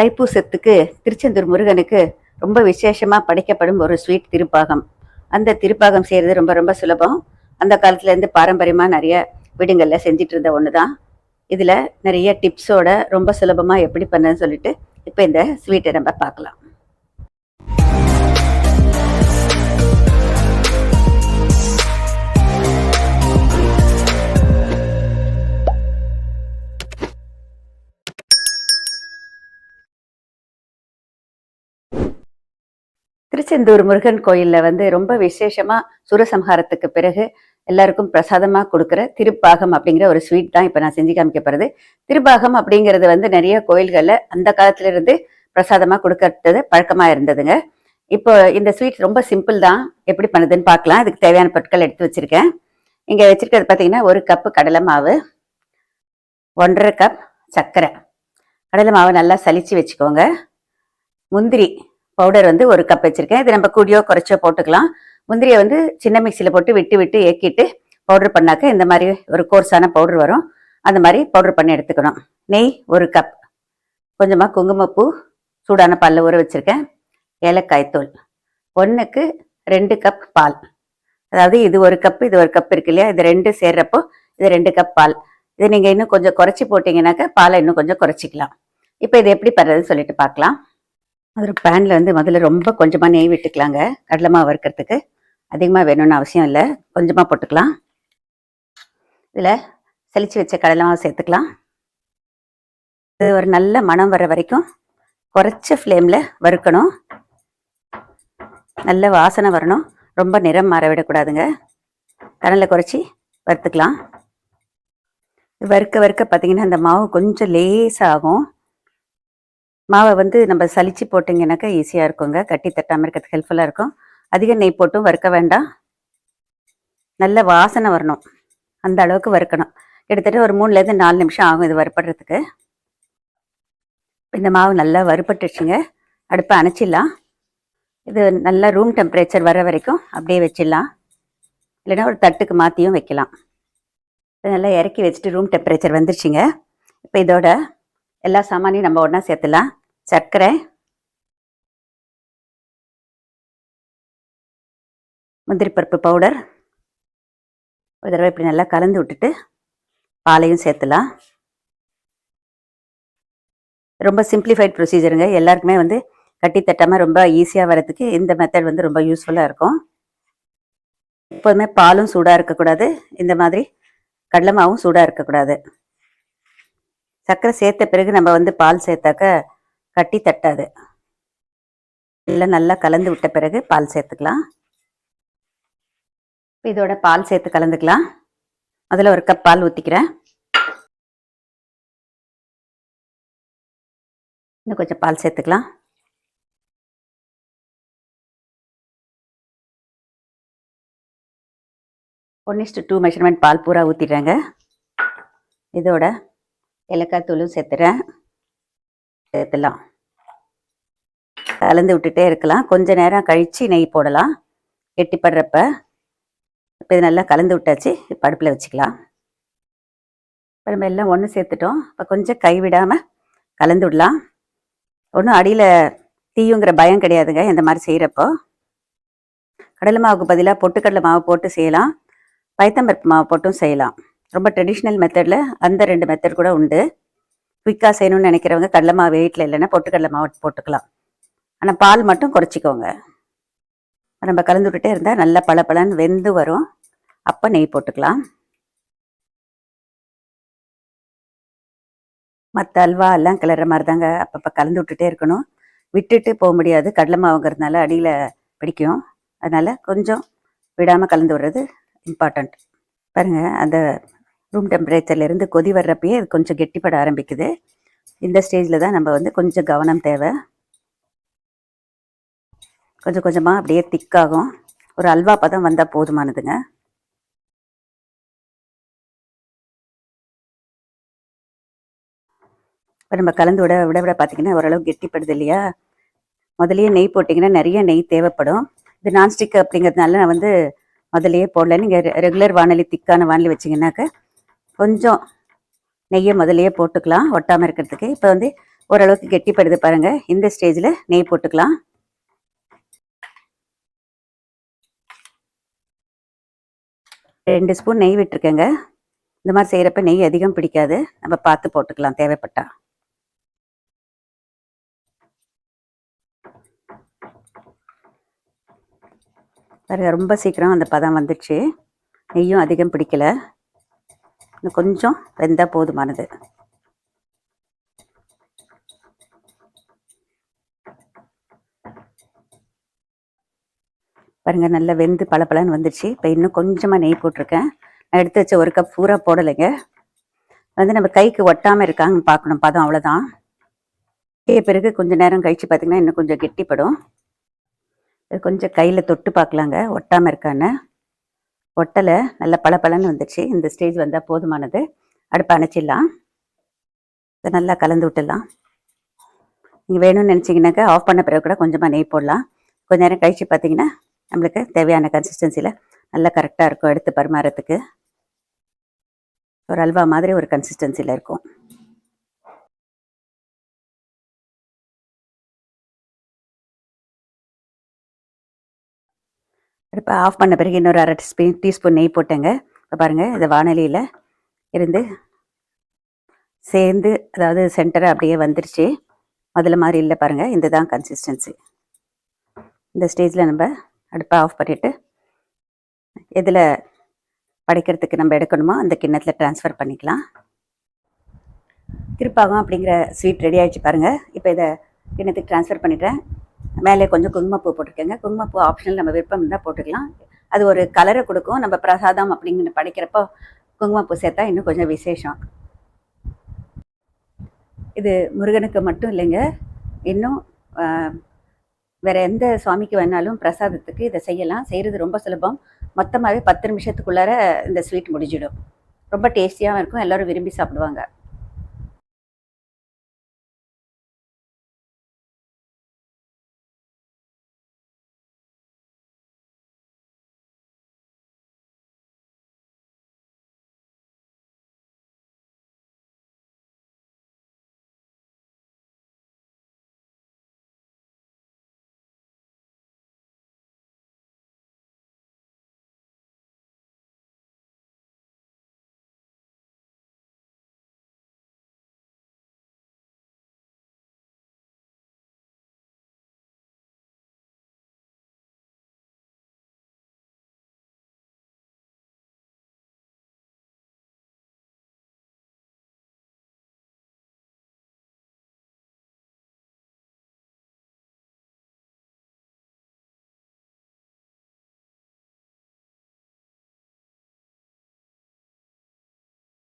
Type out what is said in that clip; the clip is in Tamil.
தைப்பூசத்துக்கு திருச்செந்தூர் முருகனுக்கு ரொம்ப விசேஷமாக படைக்கப்படும் ஒரு ஸ்வீட் திருப்பாகம். அந்த திருப்பாகம் செய்கிறது ரொம்ப ரொம்ப சுலபம். அந்த காலத்துலேருந்து பாரம்பரியமாக நிறைய வீடுங்களில் செஞ்சிட்டு இருந்த ஒன்று தான் இதில் நிறைய டிப்ஸோட ரொம்ப சுலபமாக எப்படி பண்ணுன்னு சொல்லிட்டு இப்போ இந்த ஸ்வீட்டை நம்ம பார்க்கலாம். திருச்செந்தூர் முருகன் கோயிலில் வந்து ரொம்ப விசேஷமாக சூரசம்ஹாரத்துக்கு பிறகு எல்லாருக்கும் பிரசாதமாக கொடுக்குற திருப்பாகம் அப்படிங்கிற ஒரு ஸ்வீட் தான் இப்போ நான் செஞ்சு காமிக்க போகிறது திருப்பாகம் அப்படிங்கிறது வந்து நிறைய கோயில்களில் அந்த காலத்திலிருந்து பிரசாதமாக கொடுக்கறது பழக்கமாக இருந்ததுங்க. இப்போ இந்த ஸ்வீட் ரொம்ப சிம்பிள் தான். எப்படி பண்ணுதுன்னு பார்க்கலாம். இதுக்கு தேவையான பொருட்கள் எடுத்து வச்சிருக்கேன். இங்கே வச்சுருக்கிறது பார்த்தீங்கன்னா ஒரு கப்பு கடலை மாவு ஒன்றரை கப் சர்க்கரை. கடலை மாவை நல்லா சலிச்சு வச்சுக்கோங்க. முந்திரி பவுடர் வந்து ஒரு கப் வச்சுருக்கேன். இது நம்ம கூடியோ குறைச்சோ போட்டுக்கலாம். முந்திரியை வந்து சின்ன மிக்சியில் போட்டு விட்டு விட்டு ஏக்கிட்டு பவுடர் பண்ணாக்க இந்த மாதிரி ஒரு கோர்ஸான பவுடர் வரும். அந்த மாதிரி பவுடர் பண்ணி எடுத்துக்கணும். நெய் ஒரு கப் கொஞ்சமாக குங்குமப்பூ சூடான பாலில் ஊற வச்சுருக்கேன். ஏலக்காய் தூள். ஒன்றுக்கு ரெண்டு கப் பால். அதாவது இது ஒரு கப் இது ஒரு கப் இருக்கு இல்லையா? இது ரெண்டு சேர்றப்போ இது ரெண்டு கப் பால். இது நீங்கள் இன்னும் கொஞ்சம் குறைச்சி போட்டிங்கனாக்கா பாலை இன்னும் கொஞ்சம் குறைச்சிக்கலாம். இப்போ இது எப்படி பண்ணுறதுன்னு சொல்லிட்டு பார்க்கலாம். ஒரு பேனில் வந்து முதல்ல ரொம்ப கொஞ்சமாக நெய் விட்டுக்கலாங்க. கடலை மாவு வறுக்கிறதுக்கு. அதிகமாக வேணும்னு அவசியம் இல்லை. கொஞ்சமாக போட்டுக்கலாம். இதில் செழிச்சு வச்ச கடலை மாவு சேர்த்துக்கலாம். இது ஒரு நல்ல மணம் வர வரைக்கும் குறைச்ச ஃப்ளேமில் வறுக்கணும். நல்ல வாசனை வரணும். ரொம்ப நிறம் மாற விடக்கூடாதுங்க. கடலில் குறைச்சி வறுத்துக்கலாம். வறுக்க வறுக்க பார்த்தீங்கன்னா அந்த மாவு கொஞ்சம் லேசாகும். மாவை வந்து நம்ம சளிச்சு போட்டிங்கனாக்கா ஈஸியாக இருக்குங்க. கட்டி தட்டாமல் இருக்கிறதுக்கு ஹெல்ப்ஃபுல்லாக இருக்கும். அதிக நெய் போட்டும் வறுக்க வேண்டாம். நல்ல வாசனை வரணும். அந்த அளவுக்கு வறுக்கணும். கிட்டத்தட்ட ஒரு மூணுலேருந்து நாலு நிமிஷம் ஆகும் இது வறுப்படுறதுக்கு இந்த மாவு நல்லா வறுபட்டுருச்சுங்க. அடுப்பை அணைச்சிடலாம். இது நல்லா ரூம் டெம்பரேச்சர் வர வரைக்கும் அப்படியே வச்சிடலாம். இல்லைன்னா ஒரு தட்டுக்கு மாற்றியும் வைக்கலாம். இது நல்லா இறக்கி வச்சுட்டு ரூம் டெம்பரேச்சர் வந்துருச்சுங்க. இப்போ இதோட எல்லா சாமானையும் நம்ம ஒன்றா சேர்த்துலாம் சர்க்கரை. முந்திரி பருப்பு பவுடர். ஒரு தடவை இப்படி நல்லா கலந்து விட்டுட்டு பாலையும் சேர்த்துலாம். ரொம்ப சிம்பிளிஃபைட் ப்ரொசீஜருங்க எல்லாருக்குமே வந்து கட்டி தட்டாமல் ரொம்ப ஈஸியாக வரதுக்கு இந்த மெத்தட் வந்து ரொம்ப யூஸ்ஃபுல்லாக இருக்கும். எப்போதுமே பாலும் சூடாக இருக்கக்கூடாது. இந்த மாதிரி கடலை மாவும் சூடாக இருக்கக்கூடாது. சர்க்கரை சேர்த்த பிறகு நம்ம வந்து பால் சேர்த்தாக்க கட்டி தட்டாது. எல்லாம் நல்லா கலந்து விட்ட பிறகு பால் சேர்த்துக்கலாம். இதோட பால் சேர்த்து கலந்துக்கலாம். அதில் ஒரு கப் பால் ஊற்றிக்கிறேன் இன்னும் கொஞ்சம் பால் சேர்த்துக்கலாம். ஒன் டூ மெஷர்மெண்ட் பால் பூரா ஊற்றிடுறேங்க இதோட ஏலக்காய் தூளும் சேர்த்துறேன். சேர்த்துலாம் கலந்து விட்டுட்டே இருக்கலாம். கொஞ்ச நேரம் கழித்து நெய் போடலாம். கெட்டிப்படுறப்ப இப்போ இது நல்லா கலந்து விட்டாச்சு. இப்போ அடுப்பில் வச்சுக்கலாம். இப்போ நம்ம எல்லாம் ஒன்று சேர்த்துட்டோம். இப்போ கொஞ்சம் கைவிடாமல் கலந்து விடலாம். ஒன்றும் அடியில் தீயுங்கிற பயம் கிடையாதுங்க. இந்த மாதிரி செய்கிறப்போ கடலை மாவுக்கு பதிலாக பொட்டுக்கடலை மாவு போட்டு செய்யலாம். பைத்தம்பருப்பு மாவு போட்டும் செய்யலாம். ரொம்ப ட்ரெடிஷ்னல் மெத்தடில் அந்த ரெண்டு மெத்தட் கூட உண்டு. குயிக்காக செய்யணும்னு நினைக்கிறவங்க கடலை மாவு வீட்டில் இல்லைன்னா பொட்டுக்கடலை மாவு போட்டுக்கலாம். ஆனால் பால் மட்டும் குறைச்சிக்கோங்க. நம்ம கலந்து விட்டுட்டே இருந்தால் நல்லா பளபளன்னு வெந்து வரும். அப்போ நெய் போட்டுக்கலாம். மற்ற அல்வா எல்லாம் கிளற மாதிரி தாங்க அப்பப்போ கலந்து விட்டுட்டே இருக்கணும். விட்டுட்டு போக முடியாது. கடலை மாவுங்கிறதுனால அடியில் பிடிக்கும். அதனால் கொஞ்சம் விடாமல் கலந்து விடுறது இம்பார்ட்டண்ட் பாருங்கள் அந்த ரூம் டெம்பரேச்சர்லேருந்து கொதி வர்றப்பயே அது கொஞ்சம் கெட்டிப்பட ஆரம்பிக்குது. இந்த ஸ்டேஜில் தான் நம்ம வந்து கொஞ்சம் கவனம் தேவை. கொஞ்சம் கொஞ்சமாக அப்படியே திக்காகும். ஒரு அல்வா பதம் வந்தால் போதுமானதுங்க. இப்போ நம்ம கலந்து விட விட விட பார்த்தீங்கன்னா ஓரளவு கெட்டிப்படுது இல்லையா? முதலையே நெய் போட்டிங்கன்னா நிறைய நெய் தேவைப்படும். இது நான்ஸ்டிக் அப்படிங்கிறதுனால நான் வந்து முதலையே போடல. நீங்கள் ரெகுலர் வானொலி திக்கான வானொலி வச்சிங்கன்னாக்க கொஞ்சம் நெய்யை முதலையே போட்டுக்கலாம். ஒட்டாமல் இருக்கிறதுக்கு. இப்போ வந்து ஓரளவுக்கு கெட்டிப்படுது பாருங்கள் இந்த ஸ்டேஜில் நெய் போட்டுக்கலாம். ரெண்டு ஸ்பூன் நெய் விட்டுருக்கேங்க. இந்த மாதிரி செய்கிறப்ப நெய் அதிகம் பிடிக்காது. நம்ம பார்த்து போட்டுக்கலாம் தேவைப்பட்டா. பாருங்க ரொம்ப சீக்கிரம் அந்த பதம் வந்துடுச்சு நெய்யும் அதிகம் பிடிக்கல. இன்னும் கொஞ்சம் வெந்தால் போதுமானது. பாருங்க நல்லா வெந்து பளபளன்னு வந்துடுச்சு இப்போ இன்னும் கொஞ்சமாக நெய் போட்டிருக்கேன். நான் எடுத்து வச்ச ஒரு கப் பூரா போடலைங்க. வந்து நம்ம கைக்கு ஒட்டாமல் இருக்காங்கன்னு பார்க்கணும். பதம் அவ்வளோதான் பிறகு கொஞ்சம் நேரம் கழித்து பார்த்தீங்கன்னா இன்னும் கொஞ்சம் கெட்டிப்படும். இது கொஞ்சம் கையில் தொட்டு பார்க்கலாங்க ஒட்டாமல் இருக்கான்னு. ஒட்டலை நல்ல பளபளன்னு வந்துச்சு இந்த ஸ்டேஜ் வந்தால் போதுமானது. அடுப்பை அணைச்சிடலாம். இதை நல்லா கலந்து விட்டுடலாம். நீங்கள் வேணும்னு நினச்சிங்கனாக்கா ஆஃப் பண்ண பிறகு கூட கொஞ்சமாக நெய் போடலாம். கொஞ்ச நேரம் கழித்து பார்த்தீங்கன்னா நம்மளுக்கு தேவையான கன்சிஸ்டன்சியில் நல்லா கரெக்டாக இருக்கும் எடுத்து பரிமாறத்துக்கு ஒரு அல்வா மாதிரி ஒரு கன்சிஸ்டன்சியில் இருக்கும். இப்போ ஆஃப் பண்ண பிறகு இன்னொரு அரை ஸ்பூன் டீஸ்பூன் நெய் போட்டேங்க. இப்போ பாருங்கள் இந்த வானொலியில் இருந்து சேர்ந்து அதாவது சென்டராக அப்படியே வந்துருச்சு. முதல்ல மாதிரி இல்லை பாருங்கள் இந்த தான் கன்சிஸ்டன்சி இந்த ஸ்டேஜில் நம்ம அடுப்பை ஆஃப் பண்ணிவிட்டு எதில் படைக்கிறதுக்கு நம்ம எடுக்கணுமோ அந்த கிண்ணத்தில் ட்ரான்ஸ்ஃபர் பண்ணிக்கலாம். திருப்பாகம் அப்படிங்கிற ஸ்வீட் ரெடி ஆகிடுச்சு பாருங்கள் இப்போ இதை கிண்ணத்துக்கு ட்ரான்ஸ்ஃபர் பண்ணிட்டேன். மேலே கொஞ்சம் குங்குமப்பூ போட்டிருக்கேங்க. குங்குமப்பூ ஆப்ஷனல் நம்ம விருப்பம் இருந்தால் போட்டுக்கலாம். அது ஒரு கலரை கொடுக்கும். நம்ம பிரசாதம் அப்படிங்கிற படைக்கிறப்போ குங்குமப்பூ சேர்த்தா இன்னும் கொஞ்சம் விசேஷம். இது முருகனுக்கு மட்டும் இல்லைங்க. இன்னும் வேற எந்த சுவாமிக்கு வேணாலும் பிரசாதத்துக்கு இதை செய்யலாம். செய்கிறது ரொம்ப சுலபம். மொத்தமாகவே பத்து நிமிஷத்துக்குள்ளார இந்த ஸ்வீட் முடிஞ்சிடும். ரொம்ப டேஸ்டியாகவும் இருக்கும். எல்லோரும் விரும்பி சாப்பிடுவாங்க.